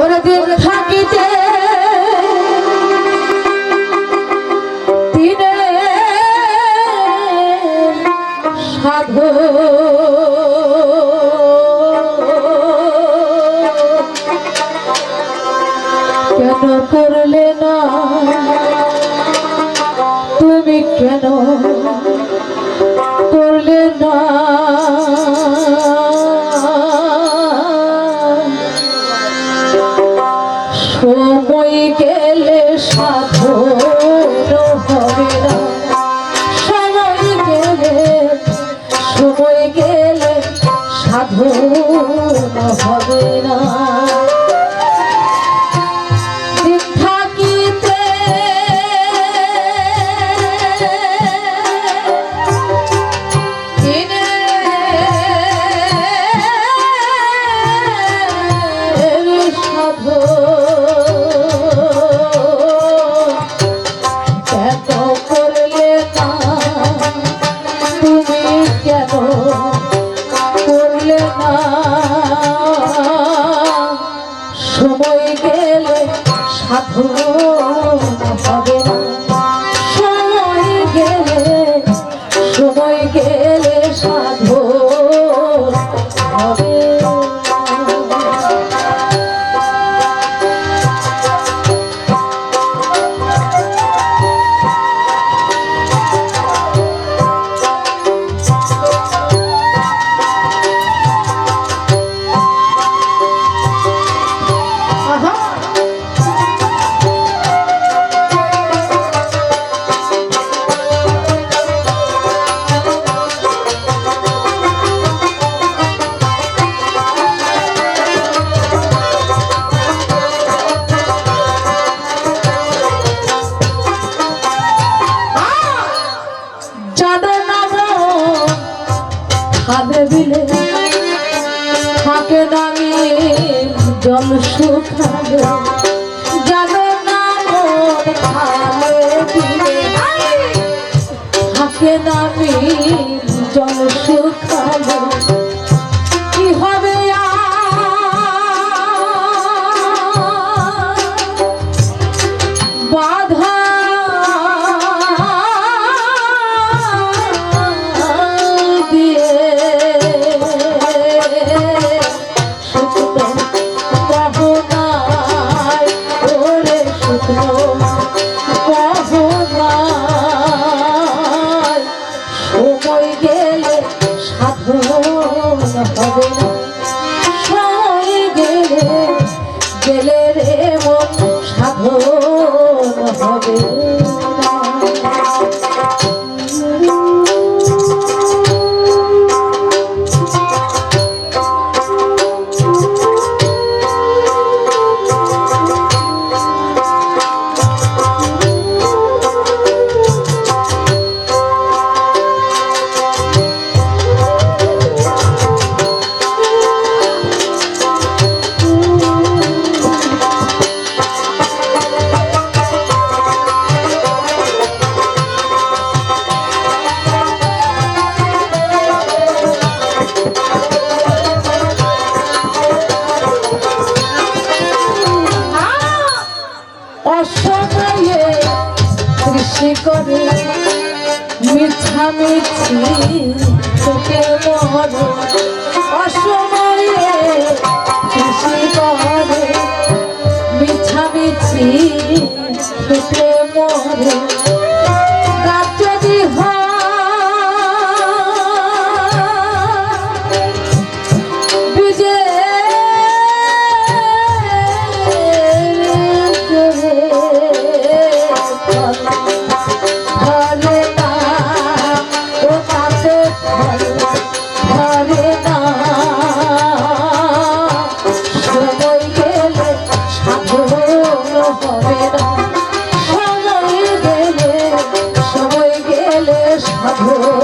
ওরে দিন থাকিতে দিনে সাধু। কেন করলে না? তুমি কেন সময় গেলে সাধন হবে না। সময় গেলে সাধু খাদে বিলে থাকে নামি জল শুকাবে। জানো না থাকে নামি জল শুকাবে। সময় গেলে সাধন হবে না সময় গেলে গেলে রে মন সাধন হবে মিছি তোকে মর অসময়ে কৃষি করে মিঠা মিছি তোকে মরে। Бог.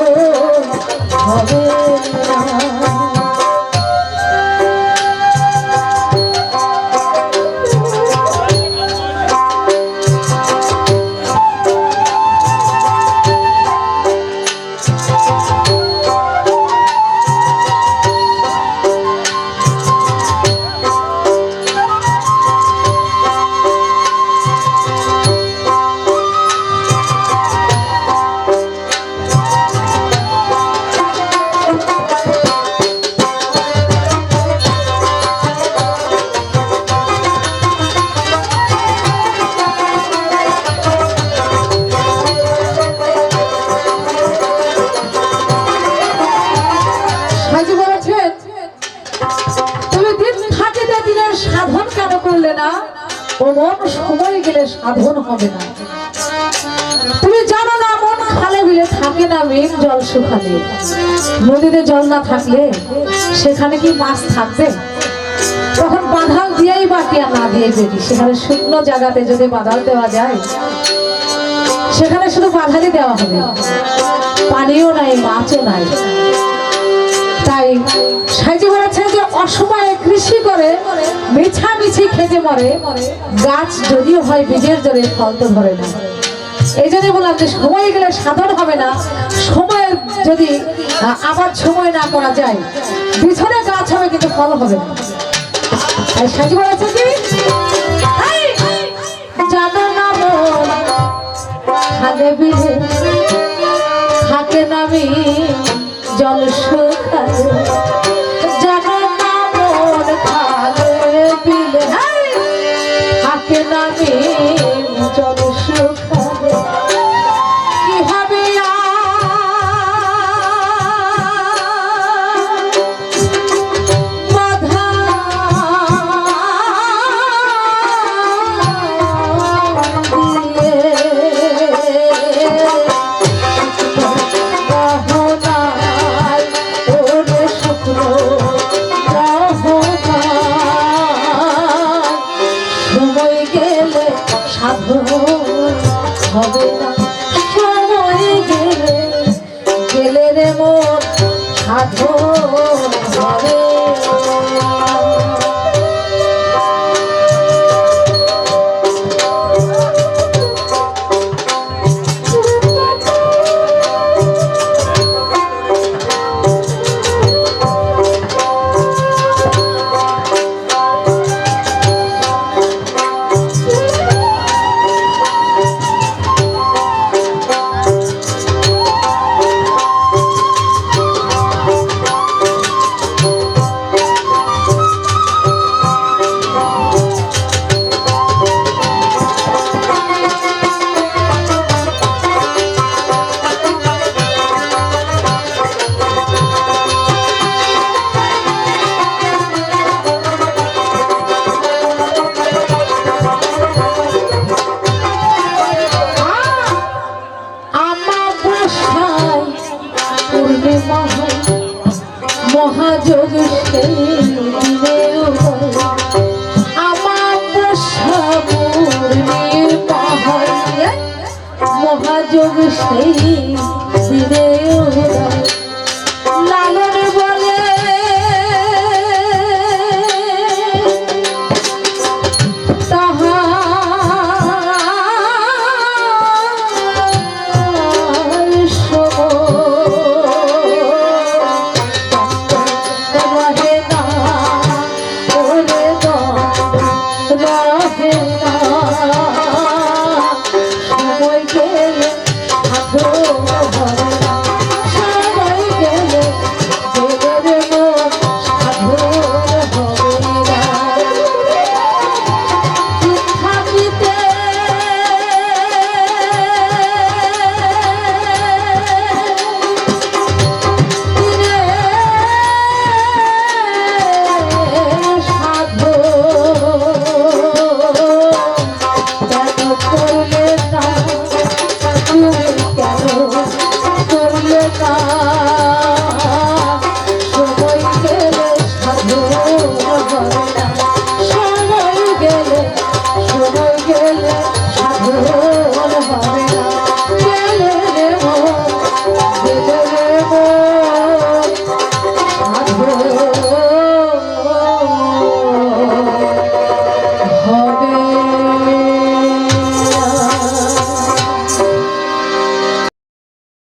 গেলে সাধন হবে না। তুমি জানো না, মন খালে বিলে থাকে না মেঘ জল শুকালে নদীতে জল না থাকলে সেখানে কি মাছ থাকবে? তখন বাঁধাল দিয়েই বাকি আর না দিয়ে বেরি সেখানে শুকনো জায়গাতে যদি বাঁধাল দেওয়া যায়, সেখানে শুধু বাঁধালি দেওয়া হবে। পানিও নাই, মাছও নাই। তাই সাইজি বলেছে যে অসময়ে কৃষি করে, মিছামিছি খেতে মরে, গাছ যদিও হয় বীজের জোরে ফল তো ধরে না। এই জন্য বললাম যে সময় গেলে সাধন হবে না সময়ের যদি আবার সময় না করা যায়, পিছনে গাছ হবে কিন্তু ফল হবে না। তাই সাইজি বলেছে কি না খালে বিলে, থাকে নামি জল শুকালে। থাকে সময় গেলে গেলে রে মহাযোগ সেই শিবে লালন